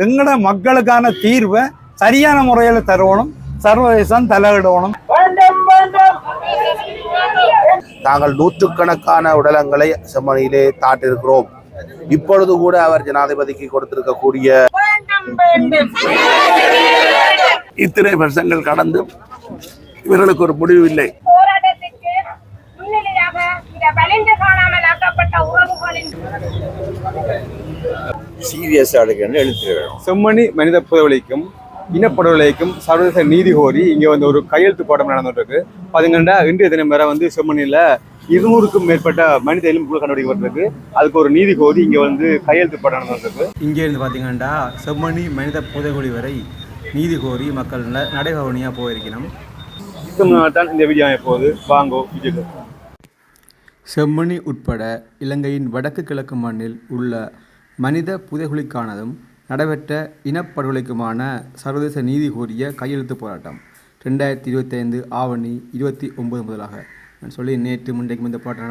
எங்கட மக்களுக்கான தீர்வை சரியான முறையில் தருவணும் சர்வதேசம் தலையிடணும். நாங்கள் நூற்றுக்கணக்கான உடலங்களை செம்மணியிலே தாட்டிருக்கிறோம் இப்பொழுது கூட அவர் ஜனாதிபதிக்கு கொடுத்திருக்கக்கூடிய இத்தனை வருஷங்கள் கடந்து இவர்களுக்கு ஒரு முடிவு இல்லை போராட்டத்திற்கு முன்னிலையாக இந்த வலிந்து காணாமல் ஆக்கப்பட்ட உறவுகளின் சீரியஸ் ஆடுகன்னு எழுத்துக்கிறோம் செம்மணி மனித புதவலிக்கும் இனப்படுகொலைக்கும் சர்வதேச நீதி கோரி இங்கே வந்து ஒரு கையெழுத்து போராட்டம் நடந்துட்டு இருக்கு பார்த்தீங்கன்னா இன்றைய தினம் வரை வந்து செம்மணியில் இருநூறுக்கும் மேற்பட்ட மனித எலும்புகள் கண்டுபிடிக்கப்பட்டிருக்கு. அதுக்கு ஒரு நீதி கோரி இங்கே வந்து கையெழுத்து போராட்டம் நடந்துருக்கு இங்கே இருந்து பார்த்தீங்கன்னா செம்மணி மனித புதைகுழி வரை நீதி கோரி மக்கள் நடைபவனியாக போயிருக்கணும் தான் இந்த வீடியோ எப்போது வாங்கோ விஜய் செம்மணி உட்பட இலங்கையின் வடக்கு கிழக்கு மண்ணில் உள்ள மனித புதைகுழிக்கானதும் நடைபெற்ற இனப்படுகொலைக்குமான சர்வதேச நீதி கோரிய கையெழுத்து போராட்டம் ரெண்டாயிரத்தி இருபத்தைந்து ஆவணி இருபத்தி ஒன்பது முதலாக. நான் சொல்லி நேற்று முன்றைக்கும் இந்த போராட்டம்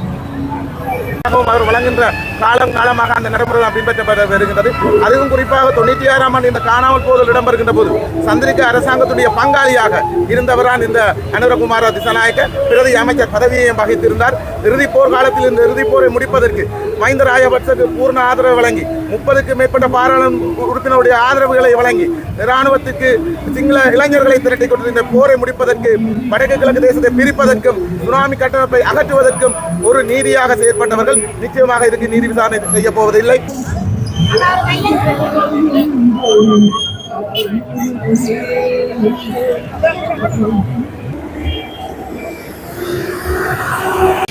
அவர் வழங்குகின்ற காலம் காலமாக அந்த நடைமுறைகள் பின்பற்றப்பட வருகின்றது. அதுவும் குறிப்பாக தொண்ணூற்றி ஆறாம் ஆண்டு இந்த காணாமல் போதல் இடம்பெறுகின்ற போது சந்திரிக்க அரசாங்கத்துடைய பங்காளியாக இருந்தவரான் இந்த அனுரகுமார திசநாயக்க பிரதி அமைச்சர் பதவியையும் வகித்திருந்தார். இறுதி போர் காலத்தில் இந்த இறுதிப் போரை முடிப்பதற்கு மஹிந்த ராஜபக்சக்கு பூர்ண ஆதரவு வழங்கி முப்பதுக்கு மேற்பட்ட பாராளுமன்ற உறுப்பினருடைய ஆதரவுகளை வழங்கி இராணுவத்துக்கு சிங்கள இளைஞர்களை திரட்டி கொண்டு இந்த போரை முடிப்பதற்கு வடக்கு கிழக்கு தேசத்தை பிரிப்பதற்கும் சுனாமி கட்டமைப்பை அகற்றுவதற்கும் ஒரு நீதியாக செயற்பட்டவர்கள் நிச்சயமாக இதுக்கு நீதி விசாரணை செய்ய போவதில்லை.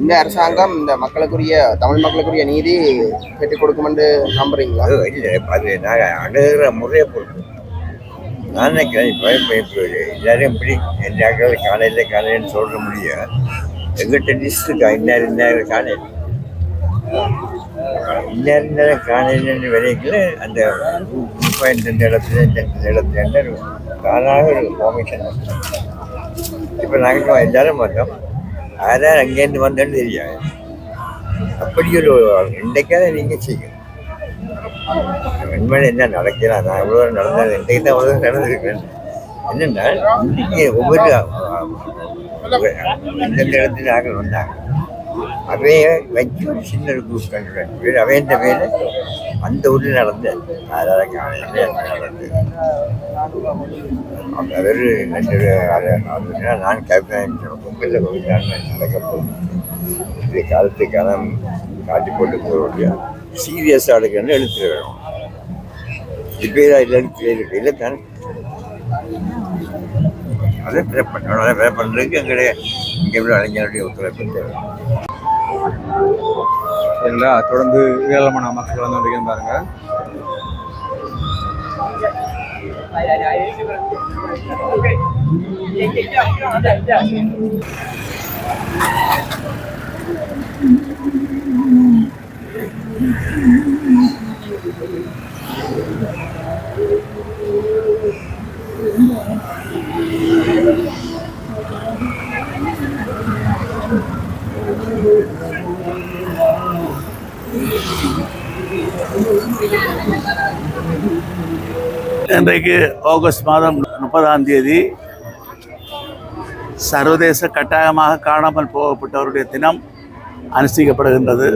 இந்த அரசாங்கம் இந்த மக்களுக்குரிய தமிழ் மக்களுக்குரிய நீதி பெற்றுக் கொடுக்கும் நம்புறீங்களா? இல்லை அது நாங்கள் அணுகிற முறையை பொறுத்து. நான் நினைக்கிறேன் இப்போ இப்போ இப்போ இப்படி எல்லாரும் காலையில் காலையில் சொல்ல முடியும் எங்கிட்ட லிஸ்ட் இருக்கா? இன்னார் இன்னார் காலையில் இன்னார் இன்னார் காலையில் வரைக்கும் அந்த பாயிண்ட் இந்த இடத்துல இந்த இடத்துல தானாக ஒரு ஃபார்மேஷன் இப்போ நாங்கள் எல்லாரும் வந்தோம். யாரார் அங்கேருந்து வந்தேன்னு தெரியாது அப்படி ஒரு இன்றைக்காக நீங்கள் செய்யணும் உண்மையில என்ன நடக்கலாம் நான் எவ்வளோ நடந்தது இன்றைக்கு தான் அவ்வளோ நடந்திருக்கேன் என்னென்னா இன்றைக்கு ஒவ்வொரு எந்தெந்த இடத்துல ஆக்கள் வந்தாங்க அவைய வச்சு ஒரு சின்ன குரூப் கண்டுபிடிச்சு அவையன்ற பேர்? அந்த ஊரில் நடந்த. அதாவது காலையில் நடந்தது அவர் ரெண்டு நான் கேட்பேன் பொங்கலில் கோவிந்தான்னு நடக்க போகுது? இது காலத்து காலம் காட்டி போட்டு போகிறோடைய சீரியஸ் ஆளுக்குன்னு எழுத்துட்டு வேணும். இப்போ இதில் எழுத்து இல்லை தானே அதை ப்ரே பண்ணணும் அதை ப்ரே பண்ணுறதுக்கு எங்களுடைய இங்கே உள்ள அறிஞருடைய ஒத்துழைப்பு தேவை சரிங்களா தொடர்ந்து ஏராளமான மக்கள் வந்து கொண்டிருக்கேன் பாருங்க இன்றைக்கு ஆகஸ்ட் மாதம் முப்பதாம் தேதி சர்வதேச கட்டாயமாக காணாமல் போகப்பட்டவருடைய தினம் அனுஷ்டிக்கப்படுகின்றது.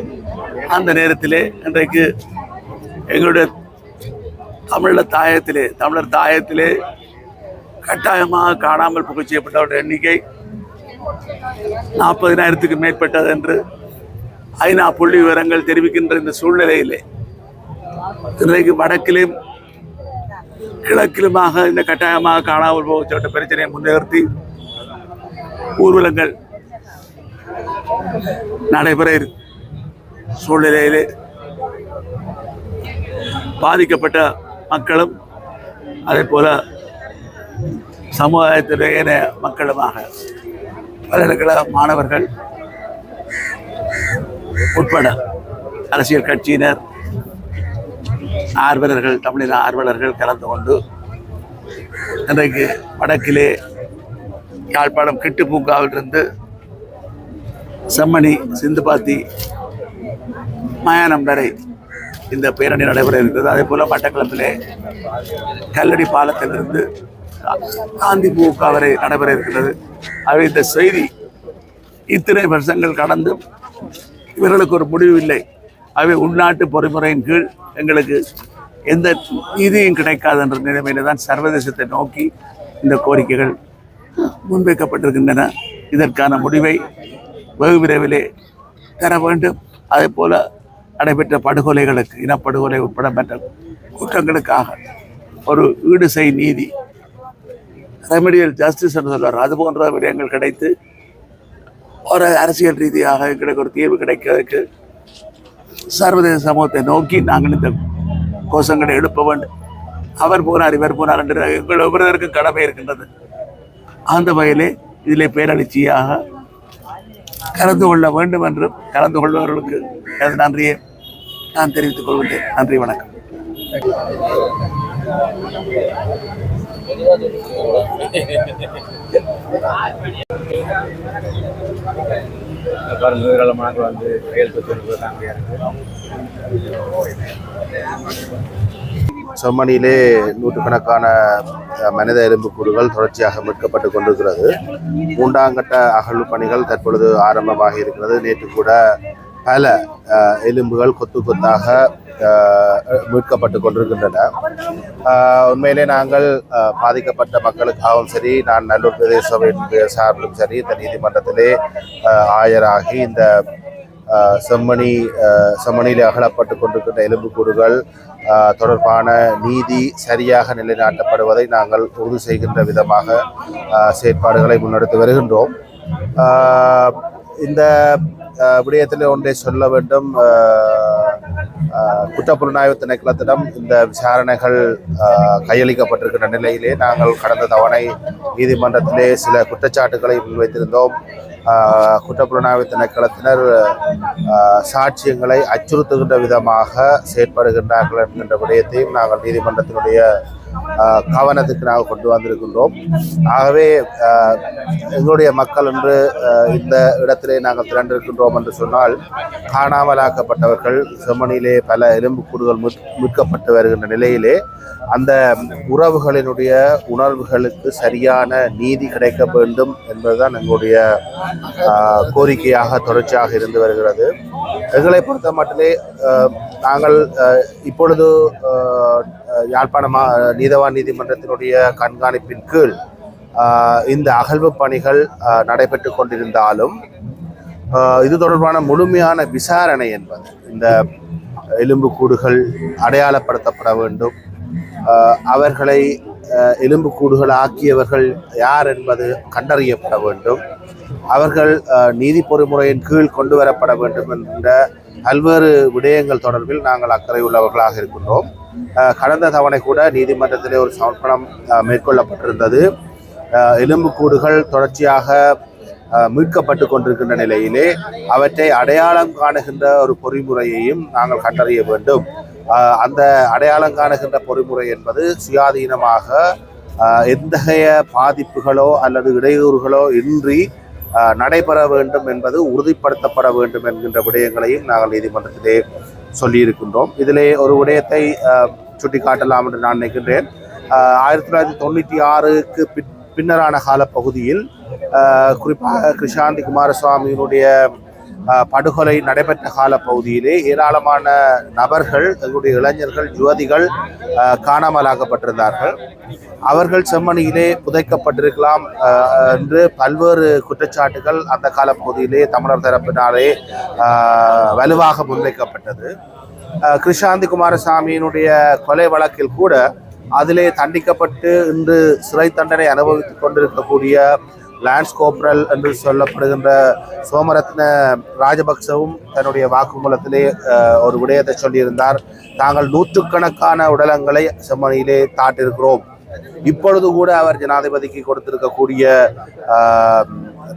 அந்த நேரத்திலே இன்றைக்கு எங்களுடைய தமிழர் தாயத்திலே தமிழர் தாயத்திலே கட்டாயமாக காணாமல் புகை செய்யப்பட்டவருடைய எண்ணிக்கை நாற்பதினாயிரத்துக்கு மேற்பட்டது என்று ஐநா புள்ளி விவரங்கள் தெரிவிக்கின்ற இந்த சூழ்நிலையிலே இன்றைக்கு வடக்கிலும் கிழக்கிலுமாக இந்த கட்டாயமாக காணாமல் போகப்பட்ட பிரச்சனையை முன்னிறுத்தி ஊர்வலங்கள் நடைபெற சூழ்நிலையிலே பாதிக்கப்பட்ட மக்களும் அதே போல சமுதாயத்துடைய மக்களுமாக பல்கலைக்கழக மாணவர்கள் உட்பட அரசியல் கட்சியினர் ஆர்வலர்கள் தமிழின ஆர்வலர்கள் கலந்து கொண்டு இன்றைக்கு வடக்கிலே யாழ்ப்பாணம் கிட்டுப்பூங்காவிலிருந்து செம்மணி சிந்துபாத்தி மயானம் வரை இந்த பேரணி நடைபெற இருக்கிறது. அதே போல் மட்டக்களப்பிலே கல்லடி பாலத்திலிருந்து காந்தி பூங்கா நடைபெற இருக்கிறது ஆகவே இந்த செய்தி இத்தனை வருஷங்கள் கடந்தும் இவர்களுக்கு ஒரு முடிவு இல்லை ஆகவே உள்நாட்டு பொறிமுறையின் கீழ் எங்களுக்கு எந்த நீதியும் கிடைக்காது என்ற நிலைமையில தான் சர்வதேசத்தை நோக்கி இந்த கோரிக்கைகள் முன்வைக்கப்பட்டிருக்கின்றன. இதற்கான முடிவை வெகு விரைவிலே தர வேண்டும். அதே போல நடைபெற்ற படுகொலைகளுக்கு இனப்படுகொலை உட்பட மற்ற குற்றங்களுக்காக ஒரு ஈடு செய் நீதி ரெமடியல் ஜஸ்டிஸ் என்று சொல்வார். அது போன்ற விடயங்கள் கிடைத்து ஒரு அரசியல் ரீதியாக எங்களுக்கு ஒரு தீர்வு கிடைக்கிறதுக்கு சர்வதேச சமூகத்தை நோக்கி நாங்கள் இந்த கோஷங்களை எழுப்ப வேண்டும். அவர் போனார் இவர் போனார் என்று எங்கள் ஒவ்வொருவருக்கும் கடமை இருக்கின்றது. அந்த வகையிலே இதிலே பேரழிச்சியாக கலந்து கொள்ள வேண்டும் என்றும் கலந்து கொள்பவர்களுக்கு எனது நன்றியை நான் தெரிவித்துக் கொள்கின்றேன். நன்றி வணக்கம். பாருங்க ஏராளமாக வந்து கையெழுத்து அங்கே செம்மணியிலே நூற்றுக்கணக்கான மனித எலும்புக்கூடுகள் தொடர்ச்சியாக மீட்கப்பட்டு கொண்டிருக்கிறது. மூன்றாம் கட்ட அகழ்வு பணிகள் தற்பொழுது ஆரம்பமாகி இருக்கிறது. நேற்று கூட பல எலும்புகள் கொத்து கொத்தாக மீட்கப்பட்டு கொண்டிருக்கின்றன. உண்மையிலே நாங்கள் பாதிக்கப்பட்ட மக்களுக்காகவும் சரி நான் நல்லூர் பிரதேச சபையினுடைய சார்பிலும் சரி இந்த நீதிமன்றத்திலே ஆயராகி இந்த செம்மணி செம்மணியில் அகலப்பட்டு கொண்டிருக்கின்ற எலும்புக்கூடுகள் தொடர்பான நீதி சரியாக நிலைநாட்டப்படுவதை நாங்கள் உறுதி செய்கின்ற விதமாக செயற்பாடுகளை முன்னெடுத்து வருகின்றோம். இந்த விடயத்தில் ஒன்றை சொல்ல வேண்டும். குற்றப்புலனாய்வு திணைக்களத்திடம் இந்த விசாரணைகள் கையளிக்கப்பட்டிருக்கின்ற நிலையிலே நாங்கள் கடந்த தவணை நீதிமன்றத்திலே சில குற்றச்சாட்டுகளை முன்வைத்திருந்தோம். குற்றப்புலனாய்வு திணைக்களத்தினர் சாட்சியங்களை அச்சுறுத்துகின்ற விதமாக செயற்படுகின்றார்கள் என்கின்ற விடயத்தையும் நாங்கள் நீதிமன்றத்தினுடைய கவனத்துக்கு நாங்கள் கொண்டு வந்திருக்கின்றோம். ஆகவே எங்களுடைய மக்கள் என்று இந்த இடத்திலே நாங்கள் திரண்டிருக்கின்றோம் என்று சொன்னால் காணாமலாக்கப்பட்டவர்கள் செம்மணியிலே பல எலும்புக்கூடுகள் மீட்கப்பட்டு வருகின்ற நிலையிலே அந்த உறவுகளினுடைய உணர்வுகளுக்கு சரியான நீதி கிடைக்க வேண்டும் என்பதுதான் எங்களுடைய கோரிக்கையாக தொடர்ச்சியாக இருந்து வருகிறது. எங்களை பொறுத்த மட்டிலே நாங்கள் இப்பொழுது யாழ்ப்பாண மா நீதவான் நீதிமன்றத்தினுடைய கண்காணிப்பின் கீழ் இந்த அகழ்வு பணிகள் நடைபெற்று கொண்டிருந்தாலும் இது தொடர்பான முழுமையான விசாரணை என்பது இந்த எலும்புக்கூடுகள் அடையாளப்படுத்தப்பட வேண்டும். அவர்களை எலும்புக்கூடுகள் ஆக்கியவர்கள் யார் என்பது கண்டறியப்பட வேண்டும். அவர்கள் நீதி பொறிமுறையின் கீழ் கொண்டு வரப்பட வேண்டும் என்ற பல்வேறு விடயங்கள் தொடர்பில் நாங்கள் அக்கறை உள்ளவர்களாக இருக்கின்றோம். கடந்த தவணை கூட நீதிமன்றத்திலே ஒரு சமர்ப்பணம் மேற்கொள்ளப்பட்டிருந்தது. எலும்புக்கூடுகள் தொடர்ச்சியாக மீட்கப்பட்டு கொண்டிருக்கின்ற நிலையிலே அவற்றை அடையாளம் காணுகின்ற ஒரு பொறிமுறையையும் நாங்கள் கண்டறிய வேண்டும். அந்த அடையாளம் காணுகின்ற பொறிமுறை என்பது சுயாதீனமாக எந்தகைய பாதிப்புகளோ அல்லது இடையூறுகளோ இன்றி நடைபெற வேண்டும் என்பது உறுதிப்படுத்தப்பட வேண்டும் என்கின்ற விடயங்களையும் நாங்கள் நீதிமன்றத்திலே சொல்லியிருக்கின்றோம். இதிலே ஒரு விடயத்தை சுட்டிக்காட்டலாம் என்று நான் நினைக்கின்றேன். ஆயிரத்தி தொள்ளாயிரத்தி தொண்ணூற்றி ஆறுக்கு பின் பின்னரான காலப்பகுதியில் பகுதியில் குறிப்பாக கிருஷாந்தி குமாரசுவாமியினுடைய படுகொலை நடைபெற்ற கால பகுதியிலே ஏராளமான நபர்கள் எங்களுடைய இளைஞர்கள் யுவதிகள் காணாமலாக்கப்பட்டிருந்தார்கள். அவர்கள் செம்மணியிலே புதைக்கப்பட்டிருக்கலாம் என்று பல்வேறு குற்றச்சாட்டுகள் அந்த கால பகுதியிலே தமிழர் தரப்பினாலே வலுவாக முன்வைக்கப்பட்டது. கிருஷாந்தி குமாரசாமியினுடைய கொலை வழக்கில் கூட அதிலே தண்டிக்கப்பட்டு இன்று சிறை தண்டனை அனுபவித்துக் கொண்டிருக்கக்கூடிய லான்ஸ் கோப்ரல் என்று சொல்லப்படுகின்ற சோமரத்ன ராஜபக்சவும் தன்னுடைய வாக்குமூலத்திலே ஒரு விடயத்தை சொல்லியிருந்தார். தாங்கள் நூற்றுக்கணக்கான உடலங்களை செம்மணியிலே தாட்டிருக்கிறோம் இப்பொழுது கூட அவர் ஜனாதிபதிக்கு கொடுத்திருக்கக்கூடிய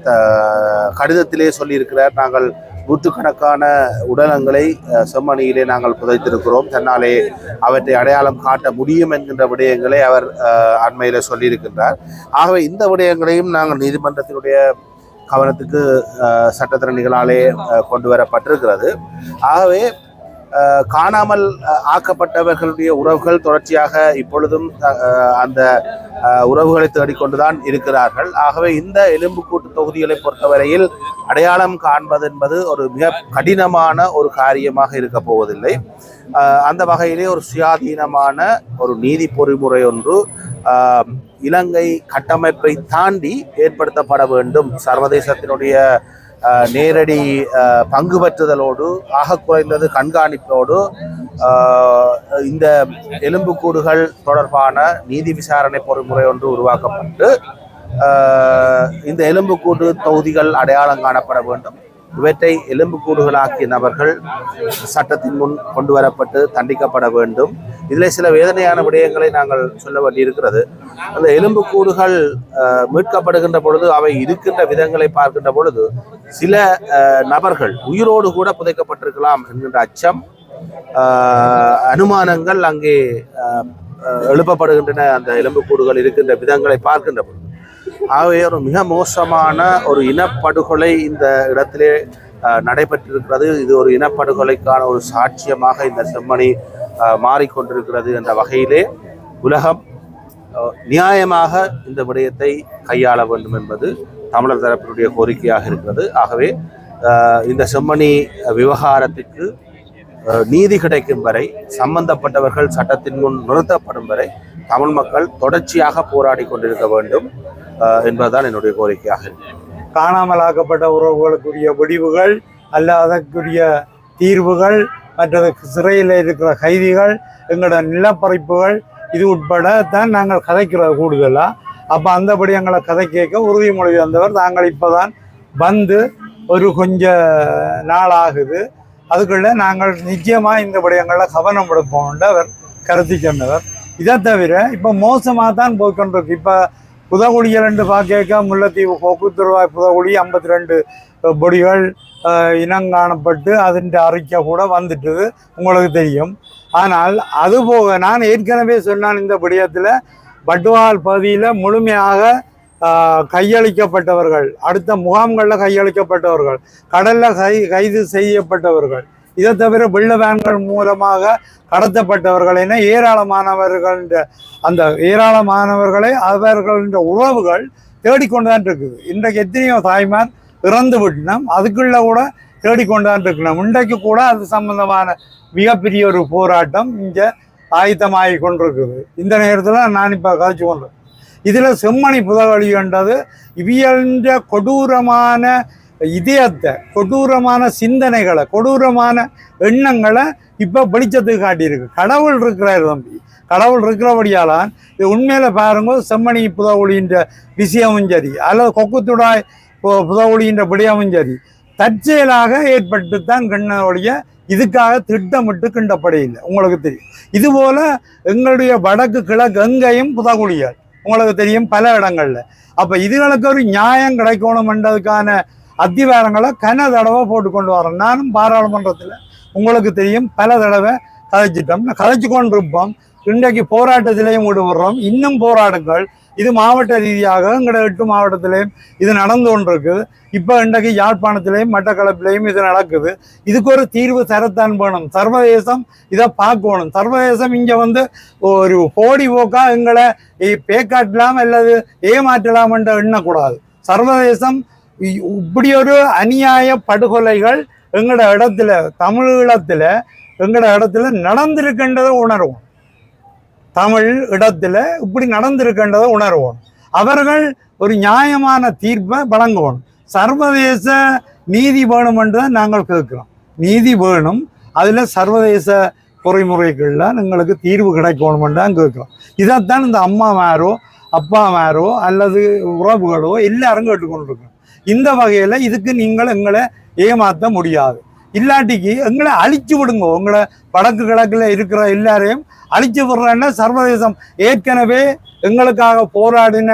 த- கடிதத்திலே சொல்லியிருக்கிறார். நாங்கள் நூற்றுக்கணக்கான உடலங்களை செம்மணியிலே நாங்கள் புதைத்திருக்கிறோம். தன்னாலே அவற்றை அடையாளம் காட்ட முடியும் என்கின்ற விடயங்களை அவர் அண்மையில் சொல்லியிருக்கின்றார். ஆகவே இந்த விடயங்களையும் நாங்கள் நீதிமன்றத்தினுடைய கவனத்துக்கு சட்டத்திறனிகளாலே கொண்டு வரப்பட்டிருக்கிறது. ஆகவே காணாமல் ஆக்கப்பட்டவர்களுடைய உறவுகள் தொடர்ச்சியாக இப்பொழுதும் அந்த உறவுகளை தேடிக்கொண்டுதான் இருக்கிறார்கள். ஆகவே இந்த எலும்புக்கூட்டு தொகுதிகளை பொறுத்தவரையில் அடையாளம் காண்பது என்பது ஒரு மிக கடினமான ஒரு காரியமாக இருக்க போவதில்லை. அந்த வகையிலே ஒரு சுயாதீனமான ஒரு நீதி பொறிமுறை ஒன்று இலங்கை கட்டமைப்பை தாண்டி ஏற்படுத்தப்பட வேண்டும். சர்வதேசத்தினுடைய நேரடி பங்கு பெற்றுதலோடு ஆக குறைந்தது கண்காணிப்போடு இந்த எலும்புக்கூடுகள் தொடர்பான நீதி விசாரணை பொறிமுறை ஒன்று உருவாக்கப்பட்டு இந்த எலும்புக்கூடு தொகுதிகள் அடையாளம் காணப்பட வேண்டும். இவற்றை எலும்புக்கூடுகளாக்கிய நபர்கள் சட்டத்தின் முன் கொண்டு வரப்பட்டு தண்டிக்கப்பட வேண்டும். இதில் சில வேதனையான விடயங்களை நாங்கள் சொல்ல வேண்டியிருக்கிறது. அந்த எலும்புக்கூடுகள் மீட்கப்படுகின்ற பொழுது அவை இருக்கின்ற விதங்களை பார்க்கின்ற பொழுது சில நபர்கள் உயிரோடு கூட புதைக்கப்பட்டிருக்கலாம் என்கின்ற அச்சம் அனுமானங்கள் அங்கே எழுப்பப்படுகின்றன. அந்த எலும்புக்கூடுகள் இருக்கின்ற விதங்களை பார்க்கின்ற பொழுது. ஆகவே ஒரு மிக மோசமான ஒரு இனப்படுகொலை இந்த இடத்திலே நடைபெற்றிருக்கிறது. இது ஒரு இனப்படுகொலைக்கான ஒரு சாட்சியமாக இந்த செம்மணி மாறிக்கொண்டிருக்கிறது என்ற வகையிலே உலகம் நியாயமாக இந்த விடயத்தை கையாள வேண்டும் என்பது தமிழர் தரப்பினுடைய கோரிக்கையாக இருக்கிறது. ஆகவே இந்த செம்மணி விவகாரத்திற்கு நீதி கிடைக்கும் வரை சம்பந்தப்பட்டவர்கள் சட்டத்தின் முன் நிறுத்தப்படும் வரை தமிழ் மக்கள் தொடர்ச்சியாக போராடி கொண்டிருக்க வேண்டும். என்பதுதான் என்னுடைய கோரிக்கையாக காணாமல் காணாமலாக்கப்பட்ட உறவுகளுக்குரிய முடிவுகள் அல்லாதக்குரிய தீர்வுகள் மற்றது சிறையில் இருக்கிற கைதிகள் எங்களோட நிலப்பறிப்புகள் இது உட்பட தான் நாங்கள் கதைக்கிறது கூடுதலாக அப்போ அந்தபடி எங்களை கதை கேட்க உறுதிமொழி வந்தவர் நாங்கள் இப்போ தான் வந்து ஒரு கொஞ்ச நாள் ஆகுது. அதுக்குள்ளே நாங்கள் நிச்சயமாக இந்த விடயங்களில் கவனம் எடுப்போம்னு அவர் கருத்து சொன்னவர். இதை தவிர இப்போ மோசமாக தான் போய்கொண்டிருக்கு இப்போ புதகுழியை ரெண்டு பார்க்க முல்லைத்தீவு கொக்குத்துருவாய் புதகுடி ஐம்பத்தி ரெண்டு பொடிகள் இனங்காணப்பட்டு அதன் அறிக்கை கூட வந்துட்டுது. உங்களுக்கு தெரியும். ஆனால் அதுபோக நான் ஏற்கனவே சொன்னான் இந்த விடயத்தில் பட்டுவால் பகுதியில் முழுமையாக கையளிக்கப்பட்டவர்கள் அடுத்த முகாம்களில் கையளிக்கப்பட்டவர்கள் கடலில் கை கைது செய்யப்பட்டவர்கள் இதை தவிர வெள்ள வேன்கள் மூலமாக கடத்தப்பட்டவர்கள் என ஏராளமானவர்கள் அந்த ஏராளமானவர்களை அவர்களின் உறவுகள் தேடிக்கொண்டுதான் இருக்குது. இன்றைக்கு எத்தனையோ தாய்மார் இறந்து விட்டனம். அதுக்குள்ள கூட தேடிக்கொண்டுதான் இருக்கணும் இன்றைக்கு கூட அது சம்பந்தமான மிகப்பெரிய ஒரு போராட்டம் இங்கே ஆயத்தமாகி கொண்டிருக்குது. இந்த நேரத்தில் நான் இப்போ கதைச்சு கொண்டு இதில் செம்மணி புதவழின்றது இவியன்ற கொடூரமான இதயத்தை கொடூரமான சிந்தனைகளை கொடூரமான எண்ணங்களை இப்போ வெளிச்சத்துக்கு காட்டியிருக்கு. கடவுள் இருக்கிறார் தம்பி. கடவுள் இருக்கிறபடியாலான் இது உண்மையில் பாருங்க செம்மணி புதவொளின்ற விஷயமும் சரி அல்லது கொக்குத்துடாய் பு- விடயமும் சரி தற்செயலாக ஏற்பட்டு தான் கிண்ண ஒழிய இதுக்காக திட்டமிட்டு கிண்டப்படையில்லை உங்களுக்கு தெரியும். இதுபோல் எங்களுடைய வடக்கு கிழக்கு எங்கேயும் புதகுழியால் உங்களுக்கு தெரியும் பல இடங்களில். அப்போ இதுகளுக்கு ஒரு நியாயம் கிடைக்கணும்ன்றதுக்கான அத்திவாரங்களை கன தடவை போட்டு கொண்டு வரோம் நானும் பாராளுமன்றத்தில் உங்களுக்கு தெரியும் பல தடவை கதைச்சிட்டோம். கதைச்சு கொண்டிருப்போம் இன்றைக்கு போராட்டத்திலையும் ஈடுபடுறோம். இன்னும் போராட்டங்கள் இது மாவட்ட ரீதியாக எங்களோட எட்டு மாவட்டத்திலையும் இது நடந்து கொண்டிருக்குது. இப்போ இன்றைக்கு யாழ்ப்பாணத்திலையும் மட்டக்களப்பிலையும் இது நடக்குது. இதுக்கு ஒரு தீர்வு தரத்தான் வேணும். சர்வதேசம் இதை பார்க்கணும். சர்வதேசம் இங்கே வந்து ஒரு போடி போக்கா எங்களை பேக்காட்டலாம் அல்லது ஏமாற்றலாம் என்று எண்ணக்கூடாது. சர்வதேசம் இப்படி ஒரு அநியாய படுகொலைகள் எங்களோட இடத்துல தமிழீழத்துல எங்களோட இடத்துல நடந்திருக்கின்றதை உணர்வோம் தமிழ் இடத்துல இப்படி நடந்திருக்கின்றதை உணர்வோம் அவர்கள் ஒரு நியாயமான தீர்ப்பை வழங்குவோம் சர்வதேச நீதி வேணும் என்று தான் நாங்கள் கேட்கிறோம் நீதி வேணும் அதில் சர்வதேச பொறிமுறைகளில் எங்களுக்கு தீர்வு கிடைக்கணும் தான் கேட்குறோம் இதைத்தான் இந்த அம்மாமாரோ அப்பாமாரோ அல்லது உறவுகளோ எல்லாரும் கேட்டுக்கொண்டிருக்கோம் இந்த வகையில் இதுக்கு நீங்கள் எங்களை ஏமாற்ற முடியாது. இல்லாட்டிக்கு எங்களை அழிச்சு விடுங்க. உங்களை வடக்கு கிழக்கில் இருக்கிற எல்லாரையும் அழிச்சு விடுறேன்னா சர்வதேசம் ஏற்கனவே எங்களுக்காக போராடின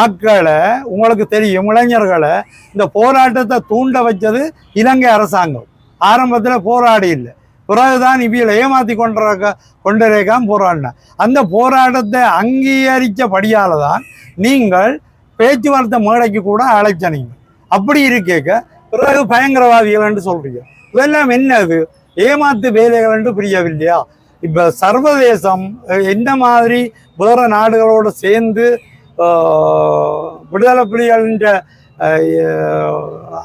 ஆட்களை உங்களுக்கு தெரியும் இளைஞர்களை இந்த போராட்டத்தை தூண்ட வச்சது இலங்கை அரசாங்கம். ஆரம்பத்தில் போராடி இல்லை. பிறகுதான் இவியில் ஏமாற்றி கொண்டிருக்க கொண்டிருக்காம போராடின. அந்த போராட்டத்தை அங்கீகரித்தபடியால் தான் நீங்கள் பேச்சுவார்த்தை மேடைக்கு கூட அழைச்சனீங்க. அப்படி இருக்கேக்க பிறகு பயங்கரவாதிகள் என்று சொல்றீங்க. இதெல்லாம் என்னது? ஏமாத்து வேலைகள் என்று புரியவில்லையா? இப்போ சர்வதேசம் என்ன மாதிரி வேற நாடுகளோடு சேர்ந்து விடுதலை புலிகளின்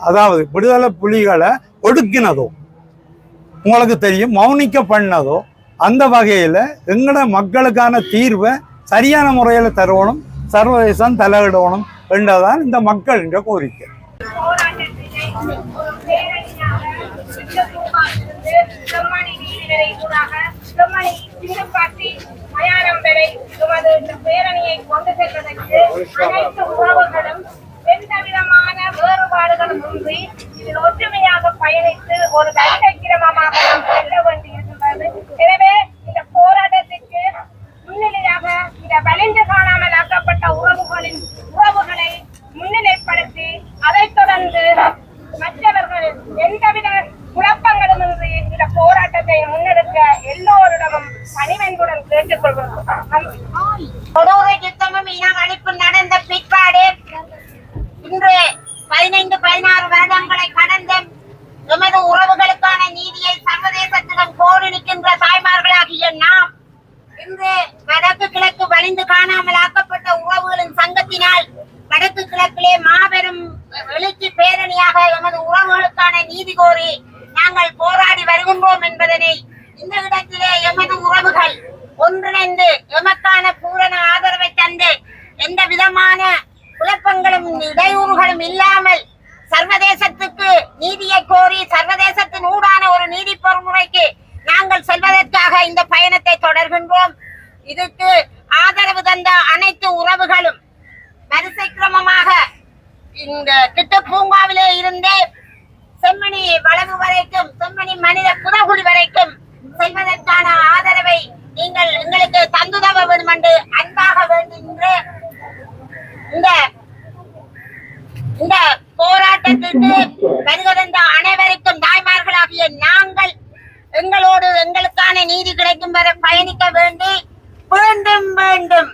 அதாவது விடுதலை புலிகளை ஒடுக்கினதோ உங்களுக்கு தெரியும் மௌனிக்க பண்ணதோ அந்த வகையில் எங்களோட மக்களுக்கான தீர்வை சரியான முறையில் தருவணும் சர்வதேசம் தலையிடணும் என்றதான் இந்த மக்களின் கோரிக்கை. பேரணியை கொண்டு செல்வதற்கு அனைத்து உறவுகளும் எந்தவிதமான வேறுபாடுகளும் இன்றி இதில் ஒற்றுமையாக பயணித்து ஒரு தைரியக்கிரமமாக நாம் செல்ல வேண்டியிருக்கின்றது எனவே இந்த போராட்டத்திற்கு முன்னிலையாக இந்த வலிந்து காணாமல் ஆக்கப்பட்ட உறவுகளின் உறவுகளை முன்னிலைப்படுத்தி அதைத் தொடர்ந்து மற்றவர்கள் எந்தவித குழப்பங்களும் இன்றி இந்த போராட்டத்தை முன்னெடுக்க எல்லோரிடமும் பணிவன்புடன் கேட்டுக்கொள்கிறோம் நன்றி. கொடூர யுத்தமும் இன அழிப்பு நடந்த பிற்பாடு இன்று பதினைந்து பதினாறு வருடங்களை கடந்து எமது உறவுகளுக்கான நீதியை சர்வதேசத்திடம் கோரி நிற்கின்ற தாய்மார்களாகிய நாம் இன்று வடக்கு கிழக்கு வலிந்து காணாமல் ஆக்கப்பட்ட உறவுகளின் சங்கத்தினால் வடக்கு கிழக்கிலே மாபெரும் எழுச்சி பேரணியாக எமது உறவுகளுக்கான நீதி கோரி நாங்கள் போராடி வருகின்றோம் என்பதனை இந்த இடத்திலே எமது உறவுகள் ஒன்றிணைந்து எமக்கான பூரண ஆதரவை தந்து எந்த விதமான குழப்பங்களும் இடையூறுகளும் இல்லாமல் சர்வதேசத்துக்கு நீதியை கோரி சர்வதேசத்தின் ஊடான ஒரு நீதி பொறுமுறைக்கு நாங்கள் செல்வதற்காக இந்த பயணத்தை தொடர்கின்றோம். இதுக்கு ஆதரவு தந்த அனைத்து உறவுகளும் வரிசை கிரமமாக இந்த திட்ட பூங்காவிலே இருந்தே செம்மணி வளவு வரைக்கும் செம்மணி மனித புதகுடி வரைக்கும் செல்வதற்கான ஆதரவை நீங்கள் எங்களுக்கு தந்துதவ வேண்டும் என்று அன்பாக வேண்டுகின்ற இந்த இந்த போராட்டத்திற்கு வருகிறந்த அனைவருக்கும் தாய்மார்களாகிய நாங்கள் எங்களோடு எங்களுக்கான நீதி கிடைக்கும் வரை பயணிக்க வேண்டி மீண்டும் மீண்டும்